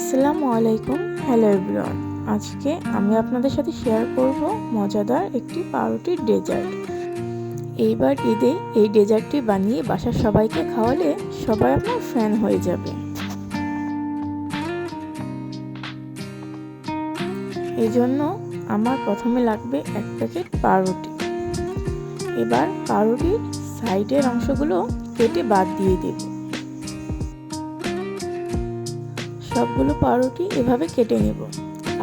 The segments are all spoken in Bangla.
আসসালামু আলাইকুম। হ্যালো এভরিওয়ান আজকে আমি আপনাদের সাথে শেয়ার করব মজাদার একটি পাউরুটির ডেজার্ট এইবার ঈদে এই ডেজার্টটি বানিয়ে বাসার সবাইকে খাওয়ালে সবাই আপনার ফ্যান হয়ে যাবে। এই জন্য আমার প্রথমে লাগবে এক প্যাকেট পাউরুটি। এবার পাউরুটির সাইডের অংশগুলো কেটে বাদ দিয়ে দেবো। সবগুলো পাউরুটি এভাবে কেটে নেব।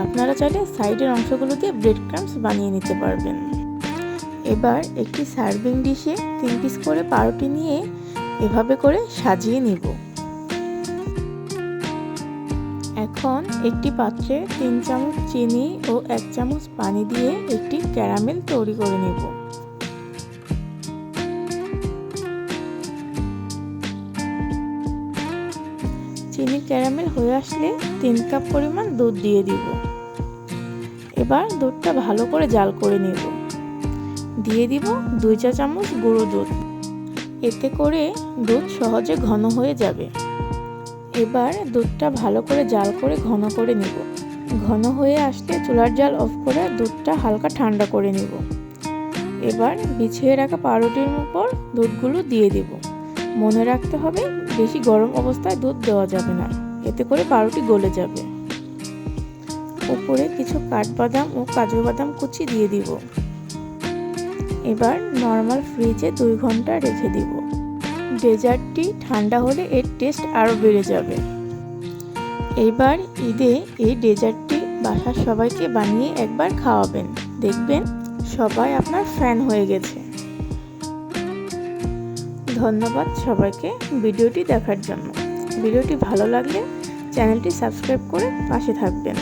আপনারা চাইলে সাইডের অংশগুলো দিয়ে ব্রেড ক্রামস বানিয়ে নিতে পারবেন। এবার একটি সার্ভিং ডিশে তিন পিস করে পাউরুটি নিয়ে এভাবে করে সাজিয়ে নিব। এখন একটি পাত্রে তিন চামচ চিনি ও এক চামচ পানি দিয়ে একটি ক্যারামেল তৈরি করে নেব। চিনি ক্যারামেল হয়ে আসলে তিন কাপ পরিমাণ দুধ দিয়ে দিব। এবার দুধটা ভালো করে জাল করে নেব। দিয়ে দিব দুই চা চামচ গুঁড়ো দুধ। এতে করে দুধ সহজে ঘন হয়ে যাবে। এবার দুধটা ভালো করে জাল করে ঘন করে নেব। ঘন হয়ে আসলে চুলার জাল অফ করে দুধটা হালকা ঠান্ডা করে নেব। এবার বিছিয়ে রাখা পাউরুটির উপর দুধগুলো দিয়ে দেবো। মনে রাখতে হবে বেশি গরম অবস্থায় দুধ দেওয়া যাবে না। এতে করে পাউরুটি গলে যাবে। উপরে কিছু কাঠবাদাম ও কাজু বাদাম কুচি দিয়ে দিব। এবার নর্মাল ফ্রিজে দুই ঘণ্টা রেখে দিব। ডেজার্টটি ঠান্ডা হলে এর টেস্ট আরও বেড়ে যাবে। এইবার ঈদে এই ডেজার্টটি বাসার সবাইকে বানিয়ে একবার খাওয়াবেন। দেখবেন সবাই আপনার ফ্যান হয়ে গেছে। ধন্যবাদ সবাইকে ভিডিওটি দেখার জন্য। ভিডিওটি ভালো লাগলে চ্যানেলটি সাবস্ক্রাইব করে পাশে থাকবেন।